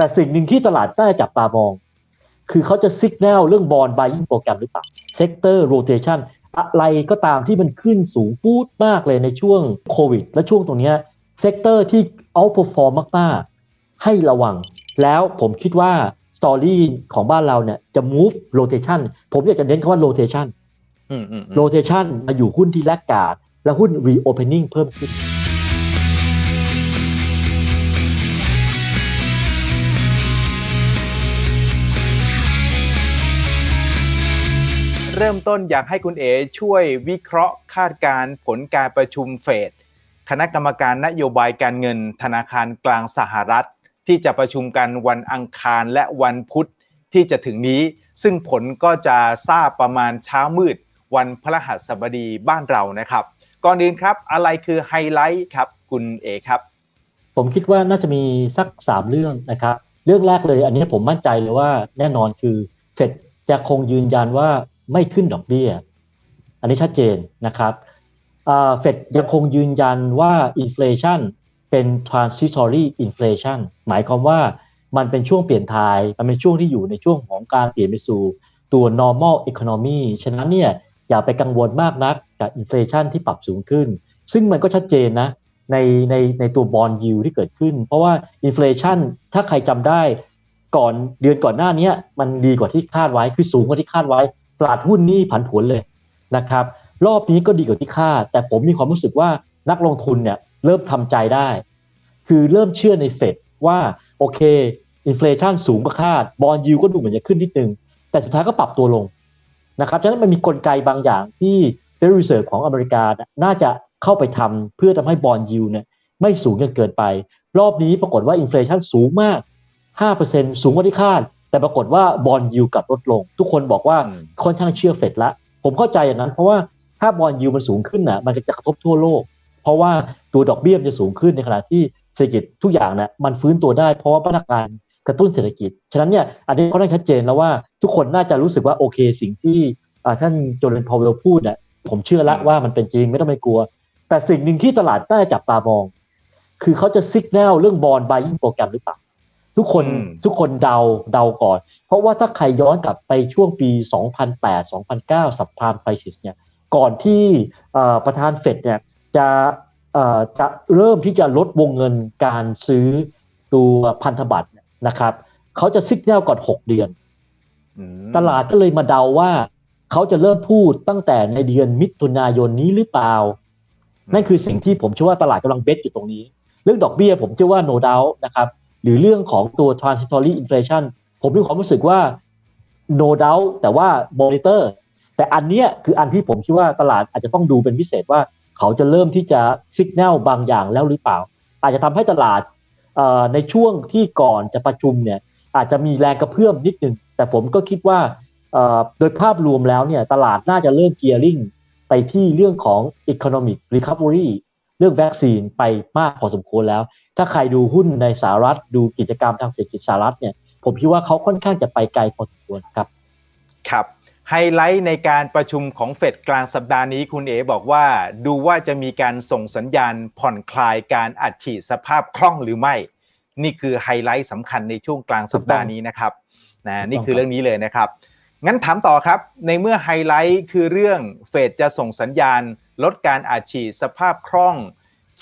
แต่สิ่งหนึ่งที่ตลาดน่าจะจับตามอง คือเขาจะซิกแนลเรื่องบอลบายยิ่งโปรแกรมหรือเปล่าเซกเตอร์โรเ t ชันอะไรก็ตามที่มันขึ้นสูงพูดมากเลยในช่วงโควิด และช่วงตรงเนี้เซกเตอร์ที่เอาพอฟอร์มมากๆ ให้ระวัง แล้วผมคิดว่าสตอรี่ของบ้านเราเนี่ยจะ move rotation ผมอยากจะเน้นคำว่า rotation อืมอืมอืม rotation มาอยู่หุ้นที่แลกการ์ดและหุ้น reopening เพิ่มขึ้น เริ่มต้นอยากให้คุณเอ๋ช่วยวิเคราะห์คาดการณ์ผลการประชุมเฟดคณะกรรมการนโยบายการเงิน ธนาคารกลางสหรัฐ ที่จะประชุมกันวันอังคารและวันพุธที่จะถึงนี้ ซึ่งผลก็จะทราบประมาณเช้ามืด วันพฤหัสบดีบ้านเรานะครับ ก่อนอื่นครับ อะไรคือไฮไลท์ครับ คุณเอ๋ครับ ผมคิดว่าน่าจะมีสักสามเรื่องนะครับ เรื่องแรกเลยอันนี้ผมมั่นใจเลยว่าแน่นอนคือเฟดจะคงยืนยันว่า ไม่ขึ้นดอกเบี้ย อันนี้ชัดเจนนะครับเฟดยังคงยืนยันว่าอินฟลชันเป็น transitory inflation หมายความว่ามันเป็นช่วงเปลี่ยนทาย มันเป็นช่วงที่อยู่ในช่วงของการเปลี่ยนไปสู่ตัว normal economy ฉะนั้นเนี่ยอย่าไปกังวลมากนักกับอินฟลชันที่ปรับสูงขึ้น ซึ่งมันก็ชัดเจนนะในในในตัวบอลยูที่เกิดขึ้น เพราะว่าอินฟลชันถ้าใครจำได้ก่อนเดือนก่อนหน้านี้มันดีกว่าที่คาดไว้คือสูงกว่าที่คาดไว้ ตลาดหุ้นนี่ผันผวนเลยนะครับ รอบนี้ก็ดีกว่าที่คาดแต่ผมมีความรู้สึกว่านักลงทุนเนี่ยเริ่มทำใจได้ คือเริ่มเชื่อในเฟดว่าโอเค อินฟลชันสูงกว่าคาด บอลยูก็ดูเหมือนจะขึ้นนิดนึง แต่สุดท้ายก็ปรับตัวลงนะครับฉะนั้นมันมีกลไกบางอย่างที่ Federal Reserve ของอเมริกาน่าจะเข้าไปทำเพื่อทำให้บอลยูเนี่ยไม่สูงจนเกินไป รอบนี้ปรากฏว่าอินฟลชันสูงมาก 5%สูงกว่าที่คาด แต่ปรากฏว่าบอลยูกลับลดลง ทุกคนบอกว่าอืมค่อนข้างเชื่อเฟดละผมเข้าใจอย่างนั้น เพราะว่าถ้าบอลยูมันสูงขึ้นน่ะมันจะกระทบทั่วโลก เพราะว่าตัวดอกเบี้ยมันจะสูงขึ้นในขณะที่เศรษฐกิจทุกอย่างน่ะมันฟื้นตัวได้ เพราะว่ามาตรการกระตุ้นเศรษฐกิจ ฉะนั้นเนี่ยอันนี้ก็ได้ชัดเจนแล้วว่าทุกคนน่าจะรู้สึกว่าโอเค สิ่งที่อ่าท่านโจเลนพาวเวลพูดน่ะผมเชื่อละว่ามันเป็นจริงไม่ต้องไปกลัว แต่สิ่งหนึ่งที่ตลาดน่าจะจับตามอง คือเขาจะซิกแนลเรื่องบอลบายยิ่งโปรแกรมหรือเปล่า ทุกคนอืมทุกคนเดาเดาก่อน เพราะว่าถ้าใครย้อนกลับไปช่วงปี 2008 2009 สับพามไครซิสเนี่ยก่อนที่เอ่อประธานเฟดเนี่ยจะเอ่อจะเริ่มที่จะลดวงเงินการซื้อตัวพันธบัตรเนี่ยนะครับเขาจะซิกแนลก่อน 6 เดือนอืมตลาดก็เลยมาเดาว่า เขาจะเริ่มพูดตั้งแต่ในเดือนมิถุนายนนี้หรือเปล่า นั่นคือสิ่งที่ผมเชื่อว่าตลาดกำลังเบสอยู่ตรงนี้ เรื่องดอกเบี้ยผมเชื่อว่า no doubt นะครับ หรือเรื่องของตัว transitory inflation ผมมีความรู้สึกว่า no doubt แต่ว่า monitor แต่อันเนี้ยคืออันที่ผมคิดว่าตลาดอาจจะต้องดูเป็นพิเศษว่าเขาจะเริ่มที่จะ signal บางอย่างแล้วหรือเปล่า อาจจะทำให้ตลาดในช่วงที่ก่อนจะประชุมเนี่ยอาจจะมีแรงกระเพื่อมนิดนึง แต่ผมก็คิดว่าโดยภาพรวมแล้วเนี่ยตลาดน่าจะเริ่ม gearing ไปที่เรื่องของ economic recovery เรื่องวัคซีนไปมากพอสมควรแล้ว ถ้าใครดูหุ้นในสหรัฐดูกิจกรรมทางเศรษฐกิจสหรัฐเนี่ย ผมคิดว่าเขาค่อนข้างจะไปไกลพอสมควรครับ ครับไฮไลท์ในการประชุมของเฟดกลางสัปดาห์นี้คุณเอ๋บอกว่า ดูว่าจะมีการส่งสัญญาณผ่อนคลายการอัดฉีดสภาพคล่องหรือไม่ นี่คือไฮไลท์สำคัญในช่วงกลางสัปดาห์นี้นะครับนะนี่คือเรื่องนี้เลยนะครับ งั้นถามต่อครับในเมื่อไฮไลท์คือเรื่องเฟดจะส่งสัญญาณ ลดการอัดฉีดสภาพคล่อง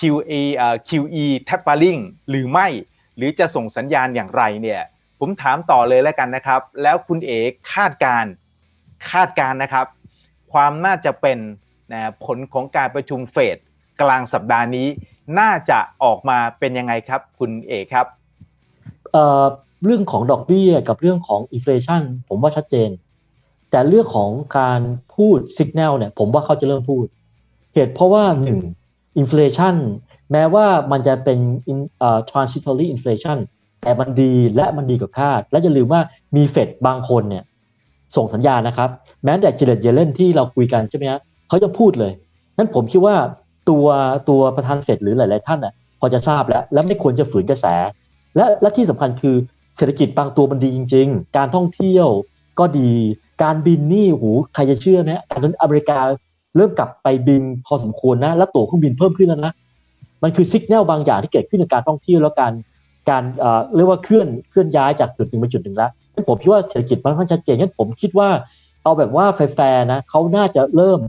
QE เอ่อ QE tapering หรือไม่ หรือจะส่งสัญญาณอย่างไรเนี่ยผมถามต่อเลยแล้วกันนะครับ แล้วคุณเอ๋คาดการคาดการนะครับ ความน่าจะเป็นนะผลของการประชุมเฟดกลางสัปดาห์นี้ น่าจะออกมาเป็นยังไงครับ คุณเอ๋ครับเเรื่องของดอกเบี้ยกับเรื่องของอินฟลชันผมว่าชัดเจน แต่เรื่องของการพูดสัญญาณเนี่ย ผมว่าเขาจะเริ่มพูด เหตุเพราะว่าหนึ่ง อินฟลชันแม้ว่ามันจะเป็น in- เอ่อ transitory inflation แต่มันดีและมันดีกว่าคาด และอย่าลืมว่ามีเฟดบางคนเนี่ย ส่งสัญญาณนะครับ แม้แต่เจเลตเยเลนที่เราคุยกันใช่ไหมฮะเขาจะพูดเลยนั้นผมคิดว่าตัวตัวประธานเฟดหรือหลาย ๆ ท่านน่ะพอจะทราบแล้ว และไม่ควรจะฝืนกระแส และและที่สำคัญคือเศรษฐกิจบางตัวมันดีจริง ๆ การท่องเที่ยวก็ดีการบินนี่หูใครจะเชื่อไหมตอนนั้นอเมริกา เริ่มกลับไปบินพอสมควรนะ แล้วตั๋วเครื่องบินเพิ่มขึ้นแล้วนะ มันคือสัญญาณบางอย่างที่เกิดขึ้นในการท่องเที่ยวแล้วการการเอ่อเรียกว่าเคลื่อนเคลื่อนย้ายจากจุดหนึ่งไปจุดหนึ่งแล้วงั้นผมคิดว่าเศรษฐกิจมันค่อนข้างชัดเจนงั้นผมคิดว่าเอาแบบว่าแฟร์ๆนะเขาน่าจะเริ่ม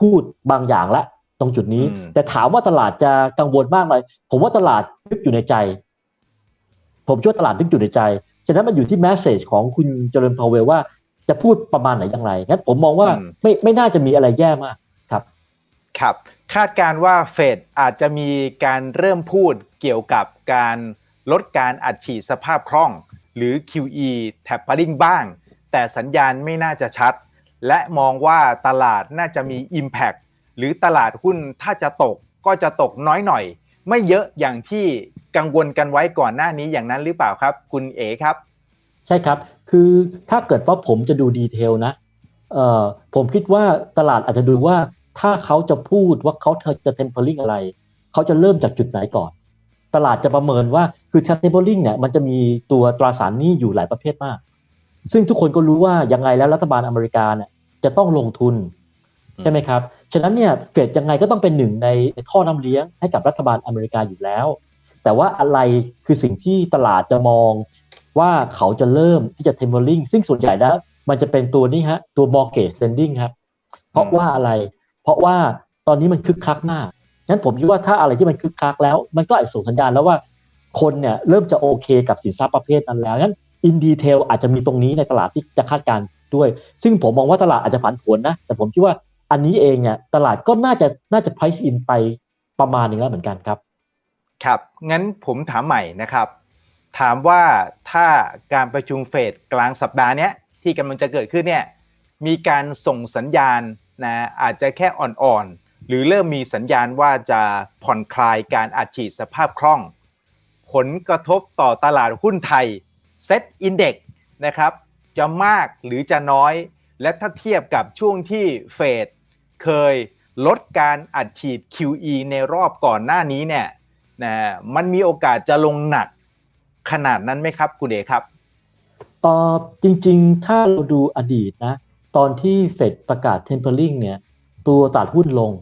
พูดบางอย่างละตรงจุดนี้อืมแต่ถามว่าตลาดจะกังวลมากไหมผมว่าตลาดนึกอยู่ในใจ ผมคิดว่าตลาดนึกอยู่ในใจ ฉะนั้นมันอยู่ที่แมสเซจของคุณเจริญพาวเวลว่าจะพูดประมาณไหนอย่างไรงั้นผมมองว่าอืมไม่ไม่น่าจะมีอะไรแย่มาก ครับคาดการว่าเฟดอาจจะมีการเริ่มพูดเกี่ยวกับการลดการอัดฉีดสภาพคล่อง หรือ QE tapering บ้าง แต่สัญญาณไม่น่าจะชัด และมองว่าตลาดน่าจะมี Impact หรือตลาดหุ้นถ้าจะตกก็จะตกน้อยหน่อย ไม่เยอะอย่างที่กังวลกันไว้ก่อนหน้านี้อย่างนั้นหรือเปล่าครับ คุณเอ๋ครับ ใช่ครับ คือถ้าเกิดว่าผมจะดูดีเทลนะเอ่อผมคิดว่าตลาดอาจจะดูว่า ถ้าเขาจะพูดว่าเขาเจะ tempering อะไร เขาจะเริ่มจากจุดไหนก่อน ตลาดจะประเมินว่าคือ tempering เนี่ยมันจะมีตัวตราสารหนี้อยู่หลายประเภทมาก ซึ่งทุกคนก็รู้ว่ายังไงแล้วรัฐบาลอเมริกาเนี่ยจะต้องลงทุนใช่ไหมครับ ฉะนั้นเนี่ยเฟดยังไงก็ต้องเป็นหนึ่งในท่อน้ำเลี้ยงให้กับรัฐบาลอเมริกาอยู่แล้ว แต่ว่าอะไรคือสิ่งที่ตลาดจะมองว่าเขาจะเริ่มที่จะ tempering ซึ่งส่วนใหญ่แล้วมันจะเป็นตัวนี้ฮะตัว mortgage lending ครับ เพราะว่าอะไร เพราะว่าตอนนี้มันคึกคักมากงั้นผมคิดว่าถ้าอะไรที่มันคึกคักแล้ว มันก็อาจส่งสัญญาณแล้วว่าคนเนี่ยเริ่มจะโอเคกับสินทรัพย์ประเภทนั้นแล้วงั้น in detail อาจจะมีตรงนี้ในตลาดที่จะคาดการณ์ด้วย ซึ่งผมมองว่าตลาดอาจจะผันผวนนะ แต่ผมคิดว่าอันนี้เองเนี่ยตลาดก็น่าจะน่าจะ price in ไปประมาณนึงแล้วเหมือนกันครับ ครับ งั้นผมถามใหม่นะครับ ถามว่าถ้าการประชุมเฟดกลางสัปดาห์นี้ที่กำลังจะเกิดขึ้นเนี่ยมีการส่งสัญญาณ นะอาจจะแค่อ่อนๆ หรือเริ่มมีสัญญาณว่าจะผ่อนคลายการอัดฉีดสภาพคล่อง ผลกระทบต่อตลาดหุ้นไทยเซ็ตอินเด็กนะครับจะมากหรือจะน้อย และถ้าเทียบกับช่วงที่เฟดเคยลดการอัดฉีด QE ในรอบก่อนหน้านี้เนี่ยนะมันมีโอกาสจะลงหนักขนาดนั้นไหมครับคุณเอครับออจริงๆ ถ้าเราดูอดีตนะ ตอนที่เฟดประกาศ tempering เนี่ย ตัวตลาดหุ้นลง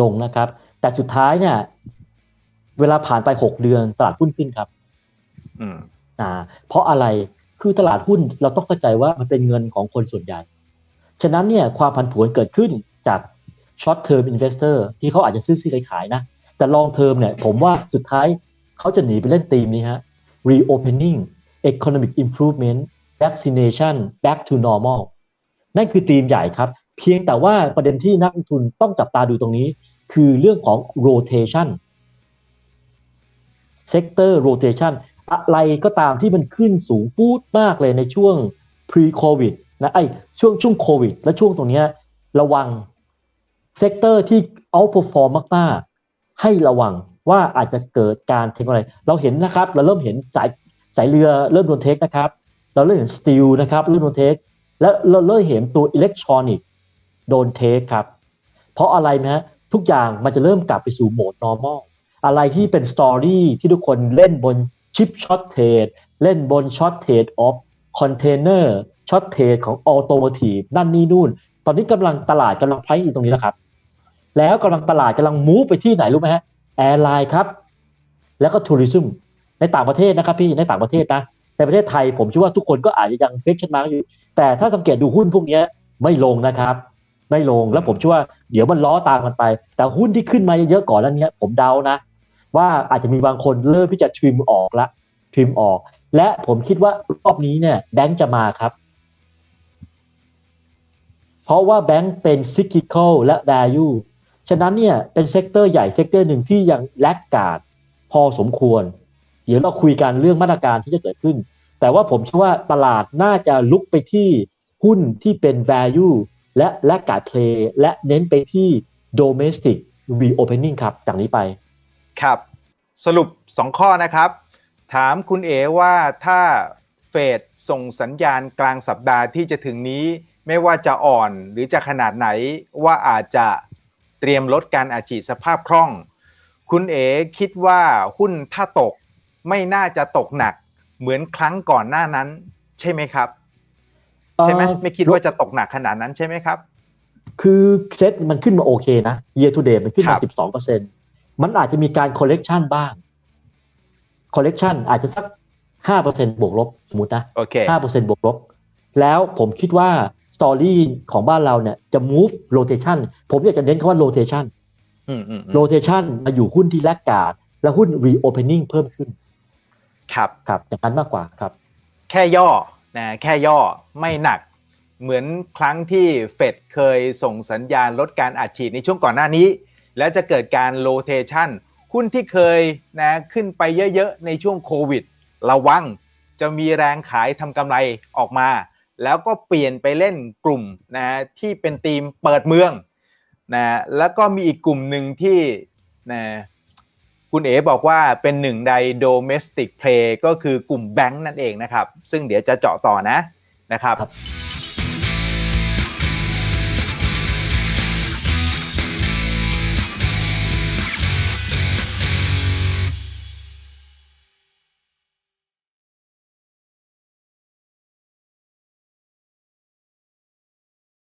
ลงนะครับ แต่สุดท้ายเนี่ย เวลาผ่านไปหกเดือนตลาดหุ้นขึ้นครับ อืมอ่า เพราะอะไรคือตลาดหุ้นเราต้องเข้าใจว่ามันเป็นเงินของคนส่วนใหญ่ ฉะนั้นเนี่ยความผันผวนเกิดขึ้นจาก short term investor ที่เขาอาจจะซื้อซื้อขายๆนะ แต่ long term เนี่ย ผมว่าสุดท้ายเขาจะหนีไปเล่นธีมนี้ฮะ reopening economic improvement vaccination back to normal นั่นคือธีมใหญ่ครับ เพียงแต่ว่าประเด็นที่นักลงทุนต้องจับตาดูตรงนี้ คือเรื่องของ rotation sector rotation อะไรก็ตามที่มันขึ้นสูงปูดมากเลยในช่วง pre covid นะไอช่วงช่วงโควิด และช่วงตรงนี้ระวังเซกเตอร์ที่ outperform มากๆ ให้ระวังว่าอาจจะเกิดการเทคอะไร เราเห็นนะครับ เราเริ่มเห็นสายสายเรือเริ่มโดนเทคนะครับ เราเริ่มเห็นสตีลนะครับเริ่มโดนเทค และเราเริ่มเห็นตัวอิเล็กทรอนิกส์โดนเทคครับ เพราะอะไรไหมฮะทุกอย่างมันจะเริ่มกลับไปสู่โหมด normal อะไรที่เป็นสตอรี่ที่ทุกคนเล่นบนชิปช็อตเทรดเล่นบนช็อตเทรดออฟคอนเทนเนอร์ช็อตเทรดของออโตโมทีฟนั่นนี่นู่น ตอนนี้กำลังตลาดกำลังไพร์อินตรงนี้แล้วครับ แล้วกำลังตลาดกำลังมูฟไปที่ไหนรู้ไหมฮะแอร์ไลน์ครับ แล้วก็ทัวริซึมในต่างประเทศนะครับพี่ในต่างประเทศนะ ในประเทศไทยผมเชื่อว่าทุกคนก็อาจจะยังเฟกชันมาอยู่ แต่ถ้าสังเกตดูหุ้นพวกนี้ไม่ลงนะครับ ไม่ลงแล้วผมเชื่อว่าเดี๋ยวมันล้อตามกันไป แต่หุ้นที่ขึ้นมาเยอะๆก่อนแล้วเนี้ยผมเดานะ ว่าอาจจะมีบางคนเริ่มที่จะทริมออกละทริมออก และผมคิดว่ารอบนี้เนี่ยแบงก์จะมาครับ เพราะว่าแบงก์เป็น cyclical และ value ฉะนั้นเนี่ยเป็นเซกเตอร์ใหญ่เซกเตอร์หนึ่งที่ยังแลกกาดพอสมควร เดี๋ยวเราคุยกันเรื่องมาตรการที่จะเกิดขึ้น แต่ว่าผมเชื่อว่าตลาดน่าจะลุกไปที่หุ้นที่เป็น value และแลกกาด play และเน้นไปที่ domestic reopening ครับจากนี้ไปครับ สรุป 2 ข้อนะครับ ถามคุณเอว่าถ้าเฟดส่งสัญญาณกลางสัปดาห์ที่จะถึงนี้ไม่ว่าจะอ่อนหรือจะขนาดไหนว่าอาจจะเตรียมลดการอาจีสภาพคล่อง คุณเอคิดว่าหุ้นถ้าตก ไม่น่าจะตกหนัก เหมือนครั้งก่อนหน้านั้น ใช่ไหมครับ ใช่ไหมเอ่อไม่คิดว่าจะตกหนักขนาดนั้นใช่ไหมครับ คือเซ็ตมันขึ้นมาโอเคนะ year to date มันขึ้นครัมาบ12%มันอาจจะมีการ correction บ้าง correction อาจจะสักห้าเปอร์เซ็นบวกลบสมมตินะโอเคห้าเปอร์เซ็นบวกลบ แล้วผมคิดว่าสตอรี่ของบ้านเราเนี่ยจะ move rotation ผมอยากจะเน้นคำว่า rotation อืมอืมอืม rotation มาอยู่หุ้นที่แลกการ์ดและหุ้น reopening เพิ่มขึ้น ครับครับอย่างนั้นมากกว่าครับ แค่ย่อนะแค่ย่อไม่หนัก เหมือนครั้งที่เฟดเคยส่งสัญญาณลดการอัดฉีดในช่วงก่อนหน้านี้ แล้วจะเกิดการโ o เ a ชันหุ้นที่เคยนะขึ้นไปเยอะๆ ในช่วงโควิด ระวังจะมีแรงขายทำกำไรออกมา แล้วก็เปลี่ยนไปเล่นกลุ่มนะที่เป็นทีมเปิดเมืองนะแล้วก็มีอีกกลุ่มหนึ่งที่นะ คุณเอ๋บอกว่าเป็นหนึ่งใน domestic play ก็คือกลุ่มแบงค์นั่นเองนะครับ ซึ่งเดี๋ยวจะเจาะต่อนะนะครับครับ